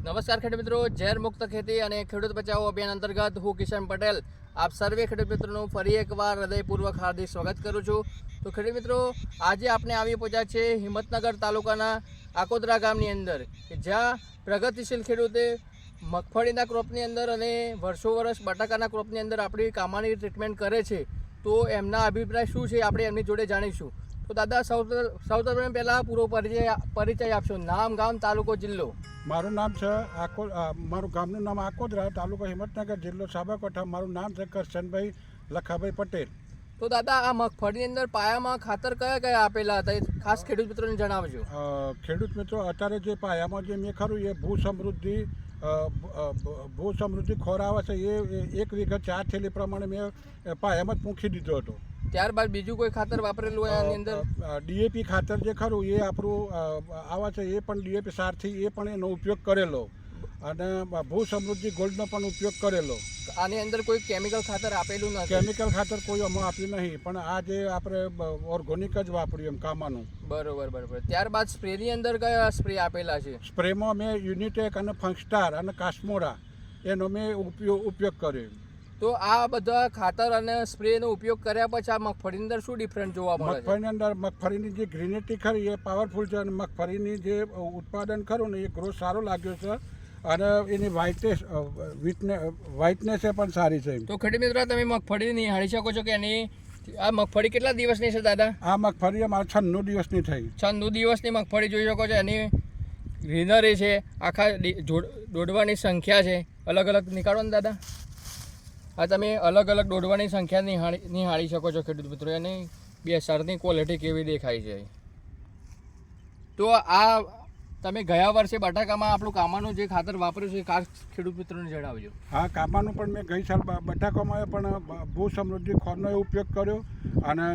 નમસ્કાર ખેડૂત મિત્રો, ઝેર મુક્ત ખેતી અને ખેડૂત બચાવો અભિયાન અંતર્ગત હું કિશન પટેલ. આપ સર્વે ખેડૂત મિત્રોનું ફરી એકવાર હૃદયપૂર્વક હાર્દિક સ્વાગત કરું છું. તો ખેડૂત મિત્રો, આજે આપણે આવી પહોંચ્યા છે હિંમતનગર તાલુકાના આકોદરા ગામની અંદર, કે જ્યાં પ્રગતિશીલ ખેડૂતે મગફળીના ક્રોપની અંદર અને વર્ષો વર્ષ બટાકાના ક્રોપની અંદર આપણી કામાની ટ્રીટમેન્ટ કરે છે. તો એમના અભિપ્રાય શું છે, આપણે એમની જોડે જાણીશું. તો દાદા સૌ સૌ પહેલાં પૂરો પરિચય પરિચય આપશો. નામ ગામ તાલુકો જિલ્લો. મારું નામ છે આકો મારું ગામનું નામ આકોદરા તાલુકો હિંમતનગર જિલ્લો સાબરકાંઠા. મારું નામ છે કરશનભાઈ લખાભાઈ પટેલ. તો દાદા આ મગફળીની અંદર પાયામાં ખાતર કયા કયા આપેલા હતા? એ ખાસ ખેડૂત મિત્રોને જણાવજો. ખેડૂત મિત્રો અત્યારે જે પાયામાં જે મેં ખરું એ ભૂ સમૃદ્ધિ ભૂ સમૃદ્ધિ ખોરાવા આવે છે એ એ એક વીઘા ચાર થેલી પ્રમાણે મેં પાયામાં જ પૂંખી દીધો હતો. ત્યારબાદ બીજું કોઈ ખાતર વાપરેલું હોય આની અંદર? ડીએપી ખાતર જે ખરું એ આપણું આવા છે એ પણ ડીએપી સારથી એ પણ એનો ઉપયોગ કરેલો. અને ભૂ સમૃદ્ધિ ગોલ્ડનો પણ ઉપયોગ કરેલો. આની અંદર કોઈ કેમિકલ ખાતર આપેલું નથી? કેમિકલ ખાતર કોઈ અમે આપ્યું નહીં પણ આ જે આપણે ઓર્ગોનિક જ વાપર્યું એમ કામાનું. બરોબર બરોબર. ત્યારબાદ સ્પ્રેની અંદર કયા સ્પ્રે આપેલા છે? સ્પ્રેમાં મેં યુનિટેક અને ફંકસ્ટાર અને કાસ્મોરા એનો મેં ઉપયોગ ઉપયોગ કર્યો. તો આ બધા ખાતર અને સ્પ્રેનો ઉપયોગ કર્યા પછી આ મગફળીની અંદર શું ડિફરન્ટ જોવા મળે મગફળીની અંદર મગફળીની જે ગ્રીનેટી ખરી એ પાવરફુલ છે અને મગફળીની જે ઉત્પાદન ખરું ને એ ગ્રોથ સારો લાગ્યો છે અને એની વ્હાઇટનેસ વ્હાઇટનેસ એ પણ સારી છે તો ખેડૂત મિત્રો તમે મગફળી નિહાળી શકો છો કે એની આ મગફળી કેટલા દિવસની છે દાદા? આ મગફળી અમારે છન્નું દિવસની થઈ. છન્નું દિવસની મગફળી જોઈ શકો છો એની ગ્રીનરી છે આખા દોડવાની સંખ્યા છે અલગ અલગ નીકાળો ને દાદા. આ તમે અલગ અલગ દોડવાની સંખ્યા નિહાળી નિહાળી શકો છો ખેડૂત મિત્રો એની બે સરની ક્વોલિટી કેવી દેખાય છે. તો આ તમે ગયા વર્ષે બટાકામાં આપણું કામાનું જે ખાતર વાપર્યું છે ખાસ ખેડૂત મિત્રોને જણાવજો. હા, કામાનું પણ મેં ગઈ સાલ બટાકામાં પણ ભૂ સમૃદ્ધિ ખોરનો ઉપયોગ કર્યો, અને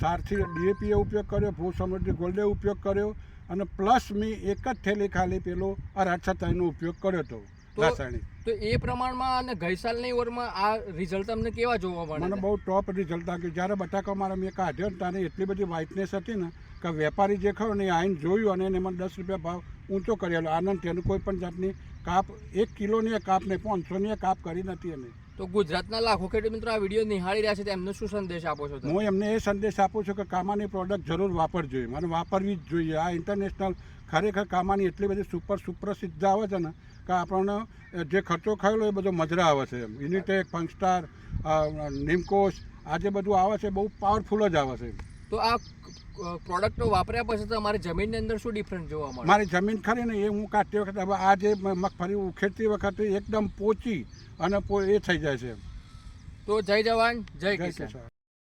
સારથી ડીએપીએ ઉપયોગ કર્યો, ભૂ સમૃદ્ધિ ગોલ્ડે ઉપયોગ કર્યો, અને પ્લસ મેં એક જ થેલી ખાલી પેલો અઢાર સત્તાવીસનો ઉપયોગ કર્યો હતો. રાસાયણિક. તો એ પ્રમાણમાં અને ગઈસાલની ઓવરમાં આ રિઝલ્ટ તમને કેવા જોવા મળે મને બહુ ટોપ રિઝલ્ટ લાગ્યું જ્યારે બટાકા મારા મેં કાઢ્યો ને ત્યારે એટલી બધી વ્હાઇટનેસ હતી ને કે વેપારી જે ખરો ને એ આવીને જોયું અને એને મને દસ રૂપિયા ભાવ ઊંચો કરેલો આનંદ તેનું કોઈ પણ જાતની કાપ એક કિલોની એ કાપ નહીં પાંચસોની કાપ કરી નથી એને. તો ગુજરાતના લાખો ખેડૂત મિત્રો આ વીડિયો નિહાળી રહ્યા છે એમને શું સંદેશ આપો છો હું એમને એ સંદેશ આપું છું કે કામાની પ્રોડક્ટ જરૂર વાપરજો મને વાપરવી જ જોઈએ. આ ઇન્ટરનેશનલ ખરેખર કામાની એટલી બધી સુપર સુપ્રસિદ્ધ આવે છે ને કે આપણને જે ખર્ચો ખાયેલો એ બધો મજરા આવે છે યુનિટેક ફંગસ્ટાર નિમકોસ આ જે બધું આવે છે બહુ પાવરફુલ જ આવે છે તો આ પ્રોડક્ટો વાપર્યા પછી તમારી જમીનની અંદર શું ડિફરન્સ જોવા મળે? મારી જમીન ખરી ને એ હું કાઢતી વખતે આ જે મગફળી ઉખેડતી વખતે એકદમ પોચી અને પો- એ થઈ જાય છે. તો જય જવાન જય કિસાન.